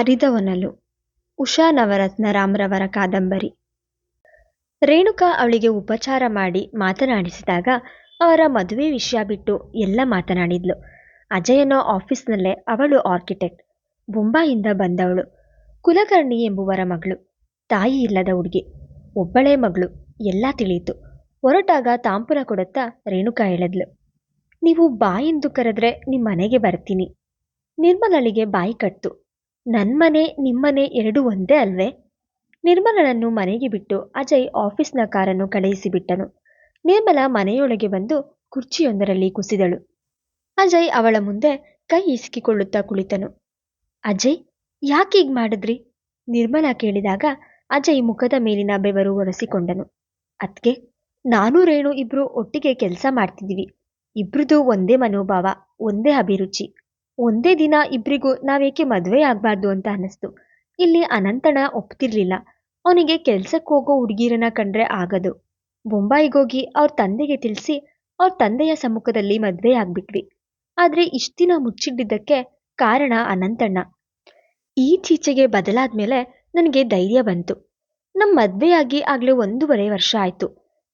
ಅರಿದವನಲು ಉಷಾ ನವರತ್ನ ರಾಮ್ರವರ ಕಾದಂಬರಿ. ರೇಣುಕಾ ಅವಳಿಗೆ ಉಪಚಾರ ಮಾಡಿ ಮಾತನಾಡಿಸಿದಾಗ ಅವರ ಮದುವೆ ವಿಷಯ ಬಿಟ್ಟು ಎಲ್ಲ ಮಾತನಾಡಿದ್ಲು. ಅಜಯನ ಆಫೀಸ್ನಲ್ಲೇ ಅವಳು ಆರ್ಕಿಟೆಕ್ಟ್, ಬೊಂಬಾಯಿಂದ ಬಂದವಳು. ಕುಲಕರ್ಣಿ ಎಂಬುವರ ಮಗಳು, ತಾಯಿ ಇಲ್ಲದ ಹುಡುಗಿ, ಒಬ್ಬಳೇ ಮಗಳು, ಎಲ್ಲ ತಿಳಿಯಿತು. ಹೊರಟಾಗ ತಾಂಪುರ ಕೊಡುತ್ತಾ ರೇಣುಕಾ ಹೇಳಿದ್ಲು, ನೀವು ಬಾಯಿಂದ ಕರೆದ್ರೆ ನಿಮ್ಮ ಮನೆಗೆ ಬರ್ತೀನಿ. ನಿರ್ಮಲಳಿಗೆ ಬಾಯಿ ಕಟ್ತು. ನನ್ನ ಮನೆ ನಿಮ್ಮನೆ ಎರಡೂ ಒಂದೇ ಅಲ್ವೇ? ನಿರ್ಮಲನನ್ನು ಮನೆಗೆ ಬಿಟ್ಟು ಅಜಯ್ ಆಫೀಸ್ನ ಕಾರನ್ನು ಕಳುಹಿಸಿಬಿಟ್ಟನು. ನಿರ್ಮಲ ಮನೆಯೊಳಗೆ ಬಂದು ಕುರ್ಚಿಯೊಂದರಲ್ಲಿ ಕುಸಿದಳು. ಅಜಯ್ ಅವಳ ಮುಂದೆ ಕೈ ಇಸಿಕಿಕೊಳ್ಳುತ್ತಾ ಕುಳಿತನು. ಅಜಯ್ ಯಾಕೀಗ್ ಮಾಡಿದ್ರಿ? ನಿರ್ಮಲ ಕೇಳಿದಾಗ ಅಜಯ್ ಮುಖದ ಮೇಲಿನ ಬೆವರು ಒರೆಸಿಕೊಂಡನು. ಅದ್ಕೆ, ನಾನು ರೇಣು ಇಬ್ರು ಒಟ್ಟಿಗೆ ಕೆಲಸ ಮಾಡ್ತಿದ್ದೀವಿ. ಇಬ್ರದ್ದು ಒಂದೇ ಮನೋಭಾವ, ಒಂದೇ ಅಭಿರುಚಿ. ಒಂದೇ ದಿನ ಇಬ್ರಿಗೂ ನಾವೇಕೆ ಮದುವೆ ಆಗಬಾರ್ದು ಅಂತ ಅನ್ನಿಸ್ತು. ಇಲ್ಲಿ ಅನಂತಣ್ಣ ಒಪ್ತಿರ್ಲಿಲ್ಲ. ಅವನಿಗೆ ಕೆಲ್ಸಕ್ಕೆ ಹೋಗೋ ಹುಡುಗಿರನ್ನ ಕಂಡ್ರೆ ಆಗದು. ಬೊಂಬಾಯಿಗೋಗಿ ಅವ್ರ ತಂದೆಗೆ ತಿಳಿಸಿ ಅವ್ರ ತಂದೆಯ ಸಮ್ಮುಖದಲ್ಲಿ ಮದುವೆ ಆಗ್ಬಿಟ್ವಿ. ಆದ್ರೆ ಇಷ್ಟು ದಿನ ಮುಚ್ಚಿಟ್ಟಿದ್ದಕ್ಕೆ ಕಾರಣ ಅನಂತಣ್ಣ. ಈಚೀಚೆಗೆ ಬದಲಾದ್ಮೇಲೆ ನನಗೆ ಧೈರ್ಯ ಬಂತು. ನಮ್ಮ ಮದುವೆಯಾಗಿ ಆಗ್ಲೇ ಒಂದೂವರೆ ವರ್ಷ ಆಯ್ತು.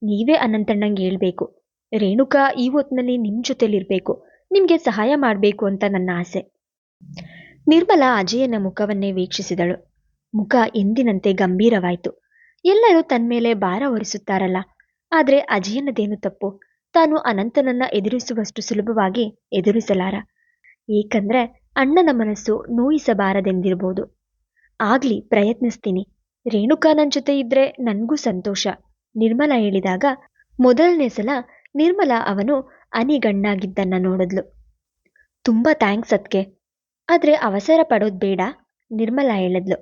ನೀವೇ ಅನಂತಣ್ಣಂಗೆ ಹೇಳ್ಬೇಕು. ರೇಣುಕಾ ಈ ಹೊತ್ತಿನಲ್ಲಿ ನಿಮ್ ಜೊತೆಲಿರ್ಬೇಕು. ನಿಮ್ಗೆ ಸಹಾಯ ಮಾಡ್ಬೇಕು ಅಂತ ನನ್ನ ಆಸೆ. ನಿರ್ಮಲಾ ಅಜಯನ ಮುಖವನ್ನೇ ವೀಕ್ಷಿಸಿದಳು. ಮುಖ ಎಂದಿನಂತೆ ಗಂಭೀರವಾಯಿತು. ಎಲ್ಲರೂ ತನ್ಮೇಲೆ ಭಾರ ಹೊರಿಸುತ್ತಾರಲ್ಲ. ಆದ್ರೆ ಅಜಯನದೇನು ತಪ್ಪು? ತಾನು ಅನಂತನನ್ನ ಎದುರಿಸುವಷ್ಟು ಸುಲಭವಾಗಿ ಎದುರಿಸಲಾರ. ಏಕಂದ್ರೆ ಅಣ್ಣನ ಮನಸ್ಸು ನೋಯಿಸಬಾರದೆಂದಿರ್ಬೋದು. ಆಗ್ಲಿ ಪ್ರಯತ್ನಿಸ್ತೀನಿ. ರೇಣುಕಾ ನನ್ ಜೊತೆ ಇದ್ರೆ ನನ್ಗೂ ಸಂತೋಷ. ನಿರ್ಮಲ ಹೇಳಿದಾಗ, ಮೊದಲನೇ ಸಲ ನಿರ್ಮಲ ಅವನು ಅನಿಗಣ್ಣಾಗಿದ್ದನ್ನ ನೋಡಿದ್ಲು. ತುಂಬ ಥ್ಯಾಂಕ್ಸ್ ಅದಕ್ಕೆ ಆದರೆ ಅವಸರ ಪಡೋದು ಬೇಡ, ನಿರ್ಮಲ ಹೇಳಿದ್ಲು.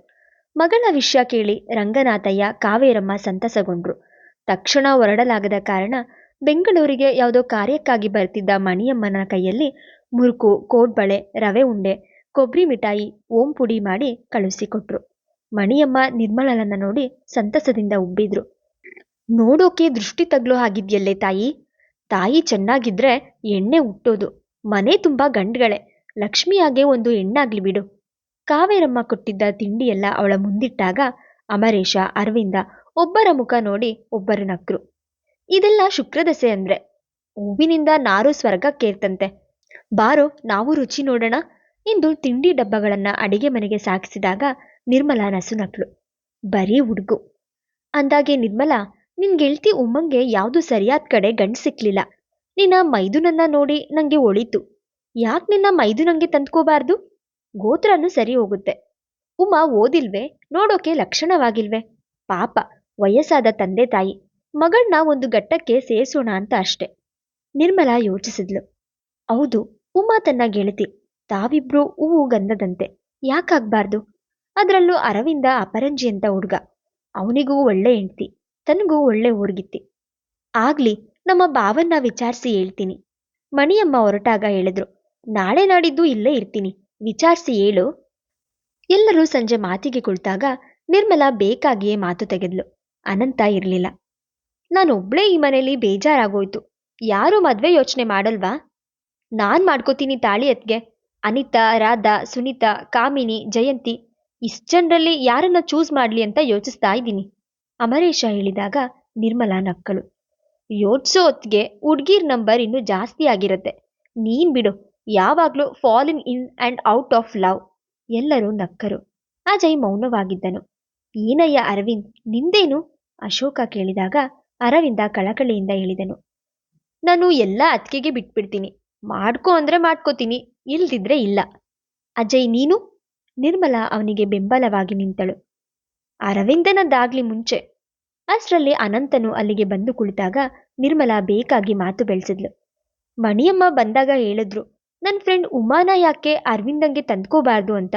ಮಗಳ ವಿಷಯ ಕೇಳಿ ರಂಗನಾಥಯ್ಯ ಕಾವೇರಮ್ಮ ಸಂತಸಗೊಂಡ್ರು. ತಕ್ಷಣ ಹೊರಡಲಾಗದ ಕಾರಣ ಬೆಂಗಳೂರಿಗೆ ಯಾವುದೋ ಕಾರ್ಯಕ್ಕಾಗಿ ಬರ್ತಿದ್ದ ಮಣಿಯಮ್ಮನ ಕೈಯಲ್ಲಿ ಮುರುಕು, ಕೋಡ್ಬಳೆ, ರವೆ ಉಂಡೆ ಕೊಬ್ಬರಿ ಮಿಠಾಯಿ, ಓಂ ಪುಡಿ ಮಾಡಿ ಕಳುಹಿಸಿಕೊಟ್ರು. ಮಣಿಯಮ್ಮ ನಿರ್ಮಲಳನ್ನ ನೋಡಿ ಸಂತಸದಿಂದ ಉಬ್ಬಿದ್ರು. ನೋಡೋಕೆ ದೃಷ್ಟಿ ತಗ್ಲು ಆಗಿದ್ಯಲ್ಲೇ ತಾಯಿ? ತಾಯಿ ಚೆನ್ನಾಗಿದ್ರೆ ಎಣ್ಣೆ ಹುಟ್ಟೋದು ಮನೆ ತುಂಬಾ ಗಂಡ್ಗಳೇ. ಲಕ್ಷ್ಮಿಯಾಗೆ ಒಂದು ಹೆಣ್ಣಾಗ್ಲಿ ಬಿಡು. ಕಾವೇರಮ್ಮ ಕೊಟ್ಟಿದ್ದ ತಿಂಡಿಯೆಲ್ಲ ಅವಳ ಮುಂದಿಟ್ಟಾಗ ಅಮರೇಶ, ಅರವಿಂದ ಒಬ್ಬರ ಮುಖ ನೋಡಿ ಒಬ್ಬರು ನಕ್ರು. ಇದೆಲ್ಲ ಶುಕ್ರದಸೆ ಅಂದ್ರೆ. ಹೂವಿನಿಂದ ನಾರು ಸ್ವರ್ಗಕ್ಕೇರ್ತಂತೆ. ಬಾರೋ, ನಾವು ರುಚಿ ನೋಡೋಣ. ಎಂದು ತಿಂಡಿ ಡಬ್ಬಗಳನ್ನ ಅಡಿಗೆ ಮನೆಗೆ ಸಾಗಿಸಿದಾಗ ನಿರ್ಮಲಾ ನಸುನಕ್ಳು ಬರೀ ಹುಡುಗು. ಅಂದಾಗೆ ನಿರ್ಮಲಾ ನಿನ್ ಗೆಳ್ತಿ ಉಮ್ಮಂಗೆ ಯಾವ್ದು ಸರಿಯಾದ ಕಡೆ ಗಂಡ್ ಸಿಕ್ಲಿಲ್ಲ. ನಿನ್ನ ಮೈದುನನ್ನ ನೋಡಿ ನಂಗೆ ಒಳಿತು. ಯಾಕ್ ನಿನ್ನ ಮೈದುನಂಗೆ ತಂದ್ಕೋಬಾರ್ದು? ಗೋತ್ರನು ಸರಿ ಹೋಗುತ್ತೆ. ಉಮಾ ಓದಿಲ್ವೇ? ನೋಡೋಕೆ ಲಕ್ಷಣವಾಗಿಲ್ವೇ? ಪಾಪ, ವಯಸ್ಸಾದ ತಂದೆ ತಾಯಿ. ಮಗಳನ್ನ ಒಂದು ಘಟ್ಟಕ್ಕೆ ಸೇರಿಸೋಣ ಅಂತ ಅಷ್ಟೆ. ನಿರ್ಮಲಾ ಯೋಚಿಸಿದ್ಲು. ಹೌದು ಉಮಾ ತನ್ನ ಗೆಳತಿ. ತಾವಿಬ್ರು ಹೂವು ಗಂಧದಂತೆ. ಯಾಕಾಗ್ಬಾರ್ದು? ಅದರಲ್ಲೂ ಅರವಿಂದ ಅಪರಂಜಿ ಅಂತ ಹುಡ್ಗ. ಅವನಿಗೂ ಒಳ್ಳೆ ಹೆಂಡ್ತಿ. ತನಗೂ ಒಳ್ಳೆ ಊರ್ಗಿತ್ತಿ. ಆಗ್ಲಿ, ನಮ್ಮ ಭಾವನ್ನ ವಿಚಾರಿಸಿ ಹೇಳ್ತೀನಿ. ಮಣಿಯಮ್ಮ ಹೊರಟಾಗ ಹೇಳಿದ್ರು, ನಾಳೆ ನಾಡಿದ್ದು ಇಲ್ಲೇ ಇರ್ತೀನಿ, ವಿಚಾರಿಸಿ ಹೇಳು. ಎಲ್ಲರೂ ಸಂಜೆ ಮಾತಿಗೆ ಕುಳಿತಾಗ ನಿರ್ಮಲಾ ಬೇಕಾಗಿಯೇ ಮಾತು ತೆಗೆದ್ಲು, ಅನಂತ ಇರಲಿಲ್ಲ. ನಾನೊಬ್ಳೇ ಈ ಮನೇಲಿ ಬೇಜಾರಾಗೋಯ್ತು, ಯಾರು ಮದ್ವೆ ಯೋಚನೆ ಮಾಡಲ್ವಾ? ನಾನ್ ಮಾಡ್ಕೋತೀನಿ ತಾಳಿ ಎತ್ಗೆ ಅನಿತಾ, ರಾಧಾ, ಸುನೀತಾ, ಕಾಮಿನಿ, ಜಯಂತಿ, ಇಷ್ಟ್ ಜನರಲ್ಲಿ ಯಾರನ್ನ ಚೂಸ್ ಮಾಡ್ಲಿ ಅಂತ ಯೋಚಿಸ್ತಾ ಇದ್ದೀನಿ. ಅಮರೇಶ ಹೇಳಿದಾಗ ನಿರ್ಮಲಾ ನಕ್ಕಳು. ಯೋಚ್ಸೋ ಹೊತ್ಗೆ ಹುಡ್ಗಿರ್ ನಂಬರ್ ಇನ್ನು ಜಾಸ್ತಿ ಆಗಿರತ್ತೆ. ನೀನ್ ಬಿಡು. ಯಾವಾಗ್ಲೂ falling in and out of love. ಎಲ್ಲರೂ ನಕ್ಕರು. ಅಜಯ್ ಮೌನವಾಗಿದ್ದನು. ಏನಯ್ಯ ಅರವಿಂದ್, ನಿಂದೇನು? ಅಶೋಕ ಕೇಳಿದಾಗ ಅರವಿಂದ ಕಳಕಳಿಯಿಂದ ಹೇಳಿದನು. ನಾನು ಎಲ್ಲ ಅತ್ತಿಗೆಗೆ ಬಿಟ್ಬಿಡ್ತೀನಿ. ಮಾಡ್ಕೊ ಅಂದ್ರೆ ಮಾಡ್ಕೋತೀನಿ. ಇಲ್ದಿದ್ರೆ ಇಲ್ಲ. ಅಜಯ್, ನೀನು? ನಿರ್ಮಲಾ ಅವನಿಗೆ ಬೆಂಬಲವಾಗಿ ನಿಂತಳು. ಅರವಿಂದನದ್ದಾಗ್ಲಿ ಮುಂಚೆ. ಅಷ್ಟರಲ್ಲಿ ಅನಂತನು ಅಲ್ಲಿಗೆ ಬಂದು ಕುಳಿತಾಗ ನಿರ್ಮಲಾ ಬೇಕಾಗಿ ಮಾತು ಬೆಳೆಸಿದ್ಲು. ಮಣಿಯಮ್ಮ ಬಂದಾಗ ಹೇಳಿದ್ರು ನನ್ನ ಫ್ರೆಂಡ್ ಉಮಾನ ಯಾಕೆ ಅರವಿಂದಂಗೆ ತಂದ್ಕೋಬಾರ್ದು ಅಂತ?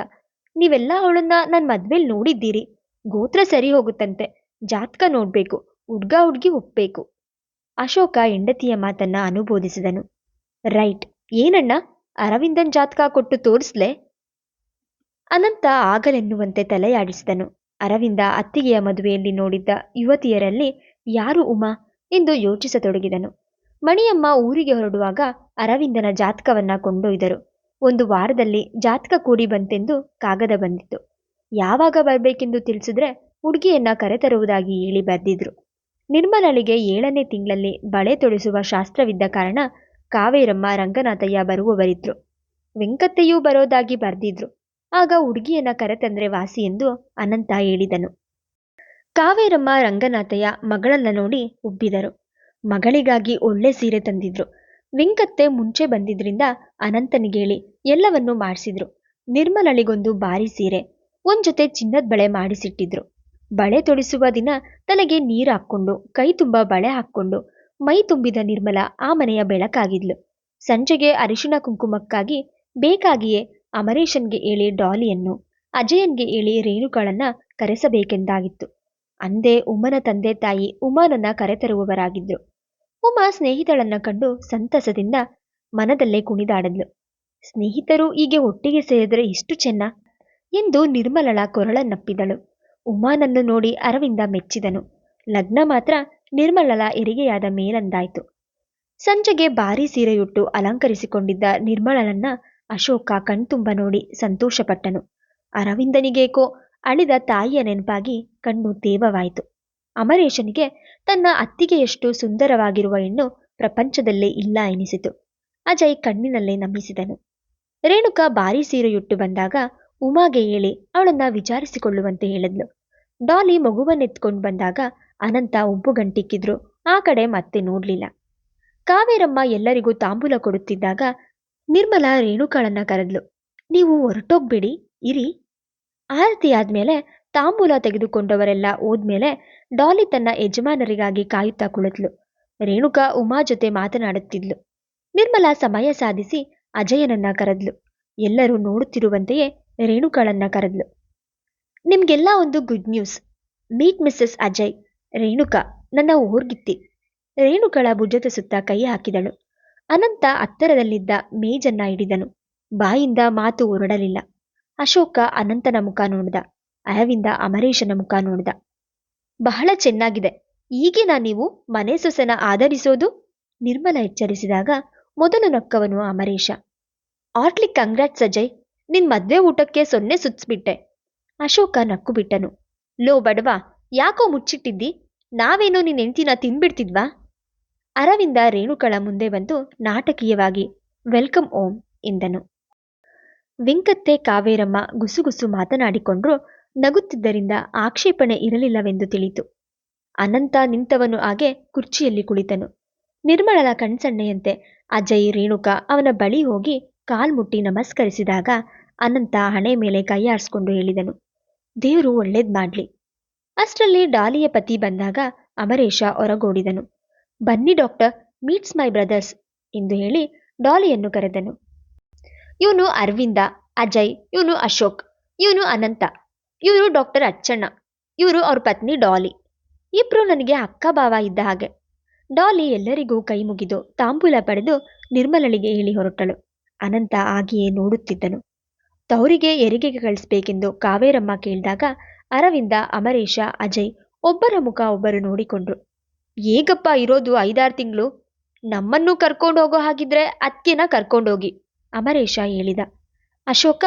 ನೀವೆಲ್ಲ ಅವಳನ್ನ ನನ್ನ ಮದ್ವೆಲ್ ನೋಡಿದ್ದೀರಿ. ಗೋತ್ರ ಸರಿ ಹೋಗುತ್ತಂತೆ. ಜಾತಕ ನೋಡ್ಬೇಕು, ಹುಡ್ಗ ಹುಡ್ಗಿ ಒಪ್ಪಬೇಕು ಅಶೋಕ ಹೆಂಡತಿಯ ಮಾತನ್ನ ಅನುಬೋಧಿಸಿದನು. ರೈಟ್. ಏನಣ್ಣ? ಅರವಿಂದನ್ ಜಾತಕ ಕೊಟ್ಟು ತೋರಿಸ್ಲೆ? ಅನಂತ ಆಗಲೆನ್ನುವಂತೆ ತಲೆಯಾಡಿಸಿದನು. ಅರವಿಂದ ಅತ್ತಿಗೆಯ ಮದುವೆಯಲ್ಲಿ ನೋಡಿದ್ದ ಯುವತಿಯರಲ್ಲಿ ಯಾರು ಉಮಾ ಎಂದು ಯೋಚಿಸತೊಡಗಿದನು. ಮಣಿಯಮ್ಮ ಊರಿಗೆ ಹೊರಡುವಾಗ ಅರವಿಂದನ ಜಾತಕವನ್ನ ಕೊಂಡೊಯ್ದರು. ಒಂದು ವಾರದಲ್ಲಿ ಜಾತಕ ಕೂಡಿ ಬಂತೆಂದು ಕಾಗದ ಬಂದಿತ್ತು. ಯಾವಾಗ ಬರಬೇಕೆಂದು ತಿಳಿಸಿದ್ರೆ ಹುಡುಗಿಯನ್ನ ಕರೆತರುವುದಾಗಿ ಹೇಳಿ ಬರೆದಿದ್ರು ನಿರ್ಮಲಳಿಗೆ ಏಳನೇ ತಿಂಗಳಲ್ಲಿ ಬಳೆ ತೊಡಿಸುವ ಶಾಸ್ತ್ರವಿದ್ದ ಕಾರಣ ಕಾವೇರಮ್ಮ ರಂಗನಾಥಯ್ಯ ಬರುವವರಿದ್ರು. ವೆಂಕತ್ತೆಯೂ ಬರೋದಾಗಿ ಬರ್ದಿದ್ರು. ಆಗ ಹುಡುಗಿಯನ್ನ ಕರೆತಂದ್ರೆ ವಾಸಿ ಎಂದು ಅನಂತ ಹೇಳಿದನು. ಕಾವೇರಮ್ಮ ರಂಗನಾಥಯ್ಯ ಮಗಳನ್ನ ನೋಡಿ ಉಬ್ಬಿದರು. ಮಗಳಿಗಾಗಿ ಒಳ್ಳೆ ಸೀರೆ ತಂದಿದ್ರು. ವೆಂಕತ್ತೆ ಮುಂಚೆ ಬಂದಿದ್ರಿಂದ ಅನಂತನಿಗೆ ಹೇಳಿ, ಎಲ್ಲವನ್ನೂ ಮಾಡಿಸಿದ್ರು. ನಿರ್ಮಲಳಿಗೊಂದು ಬಾರಿ ಸೀರೆ, ಒಂದ್ ಜೊತೆ ಚಿನ್ನದ ಬಳೆ ಮಾಡಿಸಿಟ್ಟಿದ್ರು. ಬಳೆ ತೊಡಿಸುವ ದಿನ ತಲೆಗೆ ನೀರು ಹಾಕ್ಕೊಂಡು, ಕೈ ತುಂಬ ಬಳೆ ಹಾಕ್ಕೊಂಡು, ಮೈ ತುಂಬಿದ ನಿರ್ಮಲ ಆ ಮನೆಯ ಬೆಳಕಾಗಿದ್ಲು. ಸಂಜೆಗೆ ಅರಿಶಿಣ ಕುಂಕುಮಕ್ಕಾಗಿ ಬೇಕಾಗಿಯೇ ಅಮರೇಶನ್ಗೆ ಹೇಳಿ ಡಾಲಿಯನ್ನು, ಅಜಯನ್ಗೆ ಹೇಳಿ ರೇಣುಗಳನ್ನ ಕರೆಸಬೇಕೆಂದಾಗಿತ್ತು. ಅಂದೇ ಉಮನ ತಂದೆ ತಾಯಿ ಉಮಾನನ್ನ ಕರೆತರುವವರಾಗಿದ್ರು. ಉಮಾ ಸ್ನೇಹಿತಳನ್ನ ಕಂಡು ಸಂತಸದಿಂದ ಮನದಲ್ಲೇ ಕುಣಿದಾಡದ್ಲು. ಸ್ನೇಹಿತರು ಹೀಗೆ ಒಟ್ಟಿಗೆ ಸೇರಿದ್ರೆ ಇಷ್ಟು ಚೆನ್ನ? ಎಂದು ನಿರ್ಮಲಳ ಕೊರಳನ್ನಪ್ಪಿದಳು. ಉಮಾನನ್ನು ನೋಡಿ ಅರವಿಂದ ಮೆಚ್ಚಿದನು. ಲಗ್ನ ಮಾತ್ರ ನಿರ್ಮಲಳ ಹೆರಿಗೆಯಾದ ಮೇಲಂದಾಯ್ತು. ಸಂಜೆಗೆ ಭಾರೀ ಸೀರೆಯುಟ್ಟು ಅಲಂಕರಿಸಿಕೊಂಡಿದ್ದ ನಿರ್ಮಲಳನ್ನ ಅಶೋಕ ಕಣ್ತುಂಬ ನೋಡಿ ಸಂತೋಷಪಟ್ಟನು. ಅರವಿಂದನಿಗೇಕೋ ಅಳಿದ ತಾಯಿಯ ನೆನಪಾಗಿ ಕಣ್ಣು ತೇವವಾಯಿತು. ಅಮರೇಶನಿಗೆ ತನ್ನ ಅತ್ತಿಗೆಯಷ್ಟು ಸುಂದರವಾಗಿರುವ ಹೆಣ್ಣು ಪ್ರಪಂಚದಲ್ಲೇ ಇಲ್ಲ ಎನಿಸಿತು. ಅಜಯ್ ಕಣ್ಣಿನಲ್ಲೇ ನಂಬಿಸಿದನು. ರೇಣುಕಾ ಭಾರೀ ಸೀರೆಯುಟ್ಟು ಬಂದಾಗ ಉಮಾಗೆ ಹೇಳಿ ಅವಳನ್ನ ವಿಚಾರಿಸಿಕೊಳ್ಳುವಂತೆ ಹೇಳಿದ್ಲು. ಡಾಲಿ ಮಗುವನ್ನೆತ್ಕೊಂಡು ಬಂದಾಗ ಅನಂತ ಉಬ್ಬು ಗಂಟಿಕ್ಕಿದ್ರು ಆ ಕಡೆ ಮತ್ತೆ ನೋಡ್ಲಿಲ್ಲ. ಕಾವೇರಮ್ಮ ಎಲ್ಲರಿಗೂ ತಾಂಬೂಲ ಕೊಡುತ್ತಿದ್ದಾಗ ನಿರ್ಮಲಾ ರೇಣುಕಾಳನ್ನ ಕರೆದ್ಲು. ನೀವು ಹೊರಟೋಗ್ಬೇಡಿ, ಇರಿ. ಆರತಿ ಆದ್ಮೇಲೆ ತಾಂಬೂಲ ತೆಗೆದುಕೊಂಡವರೆಲ್ಲ ಹೋದ್ಮೇಲೆ ಡಾಲಿ ತನ್ನ ಯಜಮಾನರಿಗಾಗಿ ಕಾಯುತ್ತಾ ಕುಳಿತ್ಲು. ರೇಣುಕಾ ಉಮಾ ಜೊತೆ ಮಾತನಾಡುತ್ತಿದ್ಲು. ನಿರ್ಮಲಾ ಸಮಯ ಸಾಧಿಸಿ ಅಜಯನನ್ನ ಕರೆದ್ಲು. ಎಲ್ಲರೂ ನೋಡುತ್ತಿರುವಂತೆಯೇ ರೇಣುಕಾಳನ್ನ ಕರೆದ್ಲು. ನಿಮ್ಗೆಲ್ಲ ಒಂದು good news meet Mrs Ajay Renuka, ನನ್ನ ಊರ್ಗಿತ್ತಿ. ರೇಣುಕಳ ಭುಜದ ಸುತ್ತ ಕೈ ಹಾಕಿದಳು. ಅನಂತ ಹತ್ತರದಲ್ಲಿದ್ದ ಮೇಜನ್ನ ಹಿಡಿದನು. ಬಾಯಿಂದ ಮಾತು ಹೊರಡಲಿಲ್ಲ. ಅಶೋಕ ಅನಂತನ ಮುಖ ನೋಡಿದ. ಅರವಿಂದ ಅಮರೇಶನ ಮುಖ ನೋಡಿದ. ಬಹಳ ಚೆನ್ನಾಗಿದೆ. ಈಗಿನ ನೀವು ಮನೆ ಸೊಸೆನ ಆಧರಿಸೋದು? ನಿರ್ಮಲ ಎಚ್ಚರಿಸಿದಾಗ ಮೊದಲು ನಕ್ಕವನು ಅಮರೇಶ. ಆರ್ಟ್ಲಿ ಕಂಗ್ರಾಟ್ಸ್ ಅಜಯ್, ನಿನ್ ಮದ್ವೆ ಊಟಕ್ಕೆ ಸೊನ್ನೆ ಸುತ್ಸ್ಬಿಟ್ಟೆ. ಅಶೋಕ ನಕ್ಕು ಬಿಟ್ಟನು. ಲೋ ಬಡವಾ, ಯಾಕೋ ಮುಚ್ಚಿಟ್ಟಿದ್ದಿ? ನಾವೇನೋ ನಿನ್ ಹೆಂಡ್ತಿನ ತಿನ್ಬಿಡ್ತಿದ್ವಾ? ಅರವಿಂದ ರೇಣುಕಳ ಮುಂದೆ ಬಂದು ನಾಟಕೀಯವಾಗಿ ವೆಲ್ಕಮ್ ಓಂ ಎಂದನು. ವೆಂಕತ್ತೆ ಕಾವೇರಮ್ಮ ಗುಸುಗುಸು ಮಾತನಾಡಿಕೊಂಡ್ರು ನಗುತ್ತಿದ್ದರಿಂದ ಆಕ್ಷೇಪಣೆ ಇರಲಿಲ್ಲವೆಂದು ತಿಳಿತು. ಅನಂತ ನಿಂತವನು ಹಾಗೆ ಕುರ್ಚಿಯಲ್ಲಿ ಕುಳಿತನು. ನಿರ್ಮಲಳ ಕಣ್ಸಣ್ಣೆಯಂತೆ ಅಜಯ್, ರೇಣುಕಾ ಅವನ ಬಳಿ ಹೋಗಿ ಕಾಲ್ಮುಟ್ಟಿ ನಮಸ್ಕರಿಸಿದಾಗ ಅನಂತ ಹಣೆ ಮೇಲೆ ಕೈಯಾರಿಸಿಕೊಂಡು ಹೇಳಿದನು. ದೇವರು ಒಳ್ಳೇದ್ ಮಾಡ್ಲಿ. ಅಷ್ಟರಲ್ಲಿ ಡಾಲಿಯ ಪತಿ ಬಂದಾಗ ಅಮರೇಶ ಹೊರಗೋಡಿದನು. ಬನ್ನಿ ಡಾಕ್ಟರ್, ಮೀಟ್ಸ್ ಮೈ ಬ್ರದರ್ಸ್ ಎಂದು ಹೇಳಿ ಡಾಲಿಯನ್ನು ಕರೆದನು. ಇವನು ಅರವಿಂದ, ಅಜಯ್, ಇವನು ಅಶೋಕ್, ಇವನು ಅನಂತ ಇವರು ಡಾಕ್ಟರ್ ಅಚ್ಚಣ್ಣ, ಇವರು ಅವ್ರ ಪತ್ನಿ ಡಾಲಿ. ಇಬ್ರು ನನಗೆ ಅಕ್ಕ ಭಾವ ಇದ್ದ ಹಾಗೆ. ಡಾಲಿ ಎಲ್ಲರಿಗೂ ಕೈ ಮುಗಿದು ತಾಂಬೂಲ ಪಡೆದು ನಿರ್ಮಲಳಿಗೆ ಇಳಿ ಹೊರಟಳು. ಅನಂತ ಆಗಿಯೇ ನೋಡುತ್ತಿದ್ದನು. ತವರಿಗೆ ಎರಿಗೆಗೆ ಕಳಿಸ್ಬೇಕೆಂದು ಕಾವೇರಮ್ಮ ಕೇಳಿದಾಗ ಅರವಿಂದ, ಅಮರೇಶ, ಅಜಯ್ ಒಬ್ಬರ ಮುಖ ಒಬ್ಬರು ನೋಡಿಕೊಂಡ್ರು. ಹೇಗಪ್ಪ ಇರೋದು ಐದಾರು ತಿಂಗಳು? ನಮ್ಮನ್ನು ಕರ್ಕೊಂಡು ಹೋಗೋ ಹಾಗಿದ್ರೆ ಅತ್ತೆನ ಕರ್ಕೊಂಡೋಗಿ, ಅಮರೇಶ ಹೇಳಿದ. ಅಶೋಕ,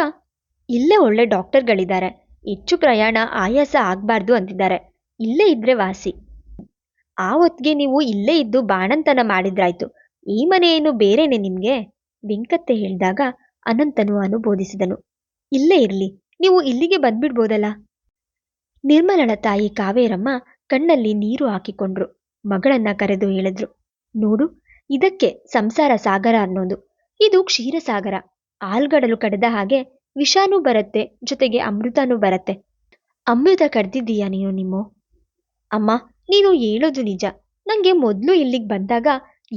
ಇಲ್ಲೇ ಒಳ್ಳೆ ಡಾಕ್ಟರ್ಗಳಿದ್ದಾರೆ. ಹೆಚ್ಚು ಪ್ರಯಾಣ ಆಯಾಸ ಆಗಬಾರ್ದು ಅಂತಿದ್ದಾರೆ ಇಲ್ಲೇ ಇದ್ರೆ ವಾಸಿ. ಆ ಹೊತ್ತಿಗೆ ನೀವು ಇಲ್ಲೇ ಇದ್ದು ಬಾಣಂತನ ಮಾಡಿದ್ರಾಯ್ತು. ಈ ಮನೆಯೇನು ಬೇರೆನೆ ನಿಮ್ಗೆ? ವೆಂಕತ್ತೆ ಹೇಳಿದಾಗ ಅನಂತನು ಅನುಬೋಧಿಸಿದನು. ಇಲ್ಲೇ ಇರ್ಲಿ, ನೀವು ಇಲ್ಲಿಗೆ ಬಂದ್ಬಿಡ್ಬೋದಲ್ಲ? ನಿರ್ಮಲಳ ತಾಯಿ ಕಾವೇರಮ್ಮ ಕಣ್ಣಲ್ಲಿ ನೀರು ಹಾಕಿಕೊಂಡ್ರು. ಮಗಳನ್ನ ಕರೆದು ಹೇಳಿದ್ರು. ನೋಡು, ಇದಕ್ಕೆ ಸಂಸಾರ ಸಾಗರ ಅನ್ನೋದು. ಇದು ಕ್ಷೀರಸಾಗರ. ಆಲ್ಗಡಲು ಕಡ್ದ ಹಾಗೆ ವಿಷಾನೂ ಬರುತ್ತೆ, ಜೊತೆಗೆ ಅಮೃತನೂ ಬರತ್ತೆ. ಅಮೃತ ಕಡ್ದಿದ್ದೀಯಾ ನೀನು ನಿಮ್ಮೋ? ಅಮ್ಮ, ನೀನು ಹೇಳೋದು ನಿಜ. ನಂಗೆ ಮೊದ್ಲು ಇಲ್ಲಿಗೆ ಬಂದಾಗ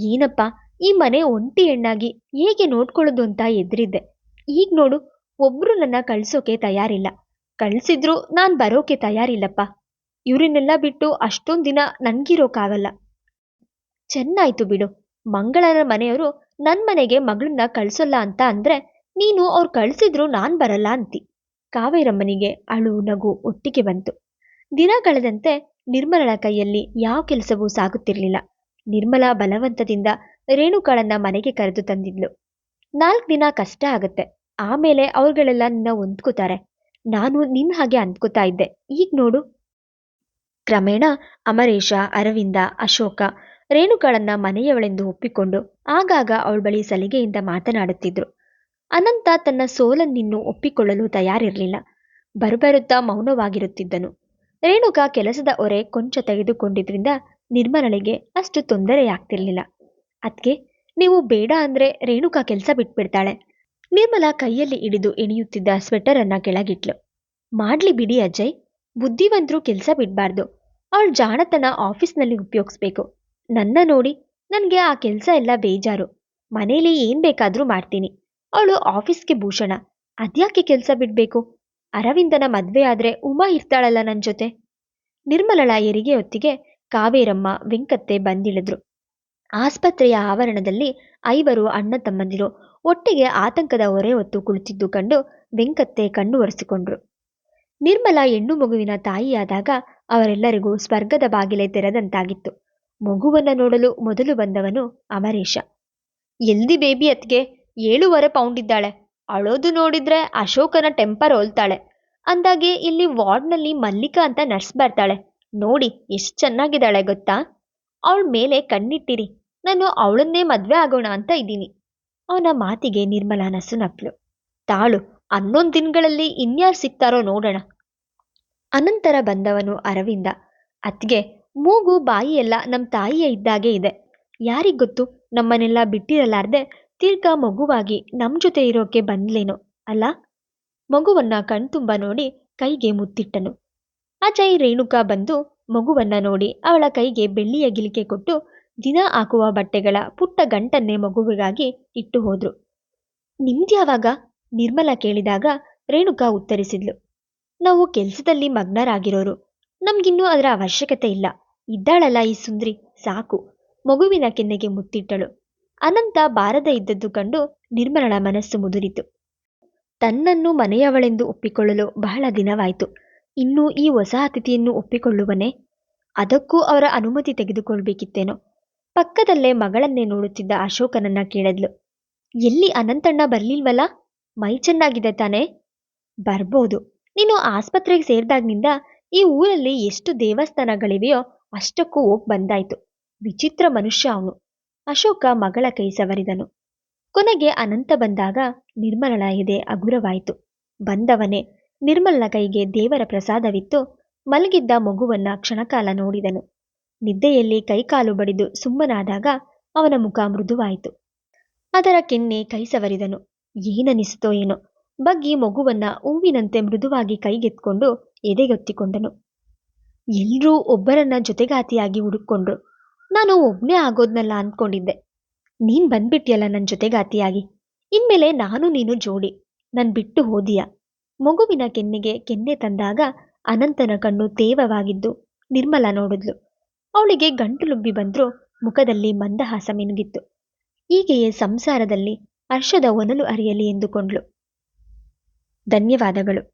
ಏನಪ್ಪ, ಈ ಮನೆ ಒಂಟಿ ಹೆಣ್ಣಾಗಿ ಹೇಗೆ ನೋಡ್ಕೊಳ್ಳೋದು ಅಂತ ಎದ್ರಿದ್ದೆ ಈಗ ನೋಡು, ಒಬ್ರು ನನ್ನ ಕಳ್ಸೋಕೆ ತಯಾರಿಲ್ಲ. ಕಳ್ಸಿದ್ರು ನಾನ್ ಬರೋಕೆ ತಯಾರಿಲ್ಲಪ್ಪ. ಇವ್ರನ್ನೆಲ್ಲ ಬಿಟ್ಟು ಅಷ್ಟೊಂದು ದಿನ ನನ್ಗಿರೋಕ್ಕಾಗಲ್ಲ ಚೆನ್ನಾಯ್ತು ಬಿಡು. ಮಂಗಳನ ಮನೆಯವರು ನನ್ ಮನೆಗೆ ಮಗಳನ್ನ ಕಳ್ಸೋಲ್ಲ ಅಂತ ಅಂದ್ರೆ ನೀನು ಅವ್ರು ಕಳ್ಸಿದ್ರು ನಾನ್ ಬರಲ್ಲ ಅಂತಿ. ಕಾವೇರಮ್ಮನಿಗೆ ಅಳು, ನಗು ಒಟ್ಟಿಗೆ ಬಂತು. ದಿನ ಕಳೆದಂತೆ ನಿರ್ಮಲಳ ಕೈಯಲ್ಲಿ ಯಾವ ಕೆಲಸವೂ ಸಾಗುತ್ತಿರಲಿಲ್ಲ. ನಿರ್ಮಲ ಬಲವಂತದಿಂದ ರೇಣುಕಾಳನ್ನ ಮನೆಗೆ ಕರೆದು ತಂದಿದ್ಲು. ನಾಲ್ಕು ದಿನ ಕಷ್ಟ ಆಗತ್ತೆ. ಆಮೇಲೆ ಅವ್ರುಗಳೆಲ್ಲ ನಿನ್ನ ಹೊಂದ್ಕೋತಾರೆ. ನಾನು ನಿನ್ನ ಹಾಗೆ ಅಂದ್ಕೋತಾ ಇದ್ದೆ. ಈಗ ನೋಡು. ಕ್ರಮೇಣ ಅಮರೇಶ, ಅರವಿಂದ, ಅಶೋಕ ರೇಣುಗಳನ್ನ ಮನೆಯವಳೆಂದು ಒಪ್ಪಿಕೊಂಡು ಆಗಾಗ ಅವಳ ಬಳಿ ಸಲಿಗೆಯಿಂದ ಮಾತನಾಡುತ್ತಿದ್ರು. ಅನಂತ ತನ್ನ ಸೋಲನ್ನಿನ್ನು ಒಪ್ಪಿಕೊಳ್ಳಲು ತಯಾರಿರಲಿಲ್ಲ. ಬರುಬರುತ್ತಾ ಮೌನವಾಗಿರುತ್ತಿದ್ದನು. ರೇಣುಕ ಕೆಲಸದ ಹೊರೆ ಕೊಂಚ ತೆಗೆದುಕೊಂಡಿದ್ರಿಂದ ನಿರ್ಮಲಳಿಗೆ ಅಷ್ಟು ತೊಂದರೆಯಾಗ್ತಿರ್ಲಿಲ್ಲ. ಅದ್ಕೆ ನೀವು ಬೇಡ ಅಂದ್ರೆ ರೇಣುಕಾ ಕೆಲಸ ಬಿಟ್ಬಿಡ್ತಾಳೆ. ನಿರ್ಮಲ ಕೈಯಲ್ಲಿ ಹಿಡಿದು ಎಣಿಯುತ್ತಿದ್ದ ಸ್ವೆಟರ್ ಅನ್ನ ಕೆಳಗಿಟ್ಲು. ಮಾಡ್ಲಿ ಬಿಡಿ ಅಜಯ್ ಬುದ್ಧಿವಂತರು ಕೆಲಸ ಬಿಡಬಾರ್ದು. ಅವಳ ಜಾಣತನ ಆಫೀಸ್ನಲ್ಲಿ ಉಪಯೋಗಿಸ್ಬೇಕು. ನನ್ನ ನೋಡಿ ನನಗೆ ಆ ಕೆಲಸ ಎಲ್ಲ ಬೇಜಾರು. ಮನೇಲಿ ಏನ್ ಬೇಕಾದರೂ ಮಾಡ್ತೀನಿ. ಅವಳು ಆಫೀಸ್ಗೆ ಭೂಷಣ. ಅದ್ಯಾಕೆ ಕೆಲಸ ಬಿಡ್ಬೇಕು? ಅರವಿಂದನ ಮದ್ವೆ ಆದ್ರೆ ಉಮಾ ಇರ್ತಾಳಲ್ಲ ನನ್ನ ಜೊತೆ. ನಿರ್ಮಲಳ ಹೆರಿಗೆ ಹೊತ್ತಿಗೆ ಕಾವೇರಮ್ಮ, ವೆಂಕತ್ತೆ ಬಂದಿಳಿದ್ರು. ಆಸ್ಪತ್ರೆಯ ಆವರಣದಲ್ಲಿ ಐವರು ಅಣ್ಣ ತಮ್ಮಂದಿರು. ಒಟ್ಟಿಗೆ ಆತಂಕದ ಹೊರೆ ಹೊತ್ತು ಕುಳಿತಿದ್ದು ಕಂಡು ವೆಂಕತ್ತೆ ಕಣ್ಣು ಒರೆಸಿಕೊಂಡ್ರು. ನಿರ್ಮಲ ಹೆಣ್ಣು ಮಗುವಿನ ತಾಯಿಯಾದಾಗ ಅವರೆಲ್ಲರಿಗೂ ಸ್ವರ್ಗದ ಬಾಗಿಲೆ ತೆರೆದಂತಾಗಿತ್ತು. ಮಗುವನ್ನ ನೋಡಲು ಮೊದಲು ಬಂದವನು ಅಮರೇಶ. ಎಲ್ದಿ ಬೇಬಿ ಅತ್ಗೆ ಏಳುವರೆ ಪೌಂಡ್ ಇದ್ದಾಳೆ. ಅಳೋದು ನೋಡಿದ್ರೆ ಅಶೋಕನ ಟೆಂಪರ್ ಹೋಲ್ತಾಳೆ. ಅಂದಾಗೆ ಇಲ್ಲಿ ವಾರ್ಡ್ನಲ್ಲಿ ಮಲ್ಲಿಕಾ ಅಂತ ನರ್ಸ್ ಬರ್ತಾಳೆ. ನೋಡಿ ಎಷ್ಟು ಚೆನ್ನಾಗಿದ್ದಾಳೆ ಗೊತ್ತಾ? ಅವಳ ಮೇಲೆ ಕಣ್ಣಿಟ್ಟಿರಿ. ನಾನು ಅವಳನ್ನೇ ಮದ್ವೆ ಆಗೋಣ ಅಂತ ಇದ್ದೀನಿ. ಅವನ ಮಾತಿಗೆ ನಿರ್ಮಲಾ ನಸು ನಕ್ಲು ತಾಳು ಹನ್ನೊಂದು ದಿನಗಳಲ್ಲಿ ಇನ್ಯಾರು ಸಿಗ್ತಾರೋ ನೋಡೋಣ. ಅನಂತರ ಬಂದವನು ಅರವಿಂದ. ಅತ್ಗೆ ಮೂಗು ಬಾಯಿ ಎಲ್ಲ ನಮ್ಮ ತಾಯಿಯ ಇದ್ದಾಗೆ ಇದೆ. ಯಾರಿಗ್ ಗೊತ್ತು? ನಮ್ಮನ್ನೆಲ್ಲ ಬಿಟ್ಟಿರಲಾರ್ದೆ ತಿರ್ಗಾ ಮಗುವಾಗಿ ನಮ್ಮ ಜೊತೆ ಇರೋಕೆ ಬಂದ್ಲೇನೋ, ಅಲ್ಲ? ಮಗುವನ್ನ ಕಣ್ತುಂಬ ನೋಡಿ ಕೈಗೆ ಮುತ್ತಿಟ್ಟನು. ಅಜಯ್, ರೇಣುಕಾ ಬಂದು ಮಗುವನ್ನ ನೋಡಿ ಅವಳ ಕೈಗೆ ಬೆಳ್ಳಿಯ ಗಿಲಿಕೆ ಕೊಟ್ಟು ದಿನ ಹಾಕುವ ಬಟ್ಟೆಗಳ ಪುಟ್ಟ ಗಂಟನ್ನೇ ಮಗುವಿಗಾಗಿ ಇಟ್ಟು ಹೋದ್ರು. ನಿಮ್ದ್ಯಾವಾಗ? ನಿರ್ಮಲ ಕೇಳಿದಾಗ ರೇಣುಕಾ ಉತ್ತರಿಸಿದ್ಲು. ನಾವು ಕೆಲಸದಲ್ಲಿ ಮಗ್ನರಾಗಿರೋರು. ನಮ್ಗಿನ್ನೂ ಅದರ ಅವಶ್ಯಕತೆ ಇಲ್ಲ. ಇದ್ದಾಳಲ್ಲ ಈ ಸುಂದ್ರಿ. ಸಾಕು. ಮಗುವಿನ ಕೆನ್ನೆಗೆ ಮುತ್ತಿಟ್ಟಳು. ಅನಂತ ಬಾರದ ಇದ್ದದ್ದು ಕಂಡು ನಿರ್ಮಲಳ ಮನಸ್ಸು ಮುದುರಿತು. ತನ್ನನ್ನು ಮನೆಯವಳೆಂದು ಒಪ್ಪಿಕೊಳ್ಳಲು ಬಹಳ ದಿನವಾಯಿತು. ಇನ್ನು ಈ ಹೊಸ ಅತಿಥಿಯನ್ನು ಒಪ್ಪಿಕೊಳ್ಳುವನೇ? ಅದಕ್ಕೂ ಅವರ ಅನುಮತಿ ತೆಗೆದುಕೊಳ್ಬೇಕಿತ್ತೇನೋ? ಪಕ್ಕದಲ್ಲೇ ಮಗಳನ್ನೇ ನೋಡುತ್ತಿದ್ದ ಅಶೋಕನನ್ನ ಕೇಳಿದ್ಲು. ಎಲ್ಲಿ ಅನಂತಣ್ಣ ಬರ್ಲಿಲ್ವಲ್ಲ? ಮೈ ಚೆನ್ನಾಗಿದೆ ತಾನೇ? ಬರ್ಬೋದು. ನೀನು ಆಸ್ಪತ್ರೆಗೆ ಸೇರಿದಾಗ್ನಿಂದ ಈ ಊರಲ್ಲಿ ಎಷ್ಟು ದೇವಸ್ಥಾನಗಳಿವೆಯೋ ಅಷ್ಟಕ್ಕೂ ಹೋಗ್ ಬಂದಾಯ್ತು. ವಿಚಿತ್ರ ಮನುಷ್ಯ ಅವನು. ಅಶೋಕ ಮಗಳ ಕೈ ಸವರಿದನು. ಕೊನೆಗೆ ಅನಂತ ಬಂದಾಗ ನಿರ್ಮಲಳ ಎದೆ ಅಗುರವಾಯಿತು ಬಂದವನೇ, ನಿರ್ಮಲನ ಕೈಗೆ ದೇವರ ಪ್ರಸಾದವಿತ್ತು. ಮಲಗಿದ್ದ ಮಗುವನ್ನ ಕ್ಷಣಕಾಲ ನೋಡಿದನು. ನಿದ್ದೆಯಲ್ಲಿ ಕೈಕಾಲು ಬಡಿದು ಸುಮ್ಮನಾದಾಗ ಅವನ ಮುಖ ಮೃದುವಾಯಿತು. ಅದರ ಕೆನ್ನೆ ಕೈ ಸವರಿದನು. ಏನನಿಸ್ತೋ ಏನೋ. ಬಗ್ಗಿ ಮಗುವನ್ನ ಹೂವಿನಂತೆ ಮೃದುವಾಗಿ ಕೈಗೆತ್ಕೊಂಡು ಎದೆಗೊತ್ತಿಕೊಂಡನು. ಎಲ್ರೂ ಒಬ್ಬರನ್ನ ಜೊತೆಗಾತಿಯಾಗಿ ಹುಡುಕೊಂಡ್ರು ನಾನು ಒಬ್ನೇ ಆಗೋದ್ನಲ್ಲ ಅನ್ಕೊಂಡಿದ್ದೆ. ನೀನ್ ಬಂದ್ಬಿಟ್ಟಿಯಲ್ಲ ನನ್ನ ಜೊತೆಗಾತಿಯಾಗಿ. ಇನ್ಮೇಲೆ ನಾನು ನೀನು ಜೋಡಿ. ನನ್ ಬಿಟ್ಟು ಹೋದಿಯ. ಮಗುವಿನ ಕೆನ್ನೆಗೆ ಕೆನ್ನೆ ತಂದಾಗ ಅನಂತನ ಕಣ್ಣು ತೇವವಾಗಿದ್ದು ನಿರ್ಮಲ ನೋಡಿದ್ಲು. ಅವಳಿಗೆ ಗಂಟುಲುಬ್ಬಿ ಬಂದ್ರೂ ಮುಖದಲ್ಲಿ ಮಂದಹಾಸ ಮಿನುಗಿತ್ತು. ಹೀಗೆಯೇ ಸಂಸಾರದಲ್ಲಿ ಹರ್ಷದ ಒನಲು ಅರಿಯಲಿ ಎಂದುಕೊಂಡ್ಲು ಧನ್ಯವಾದಗಳು.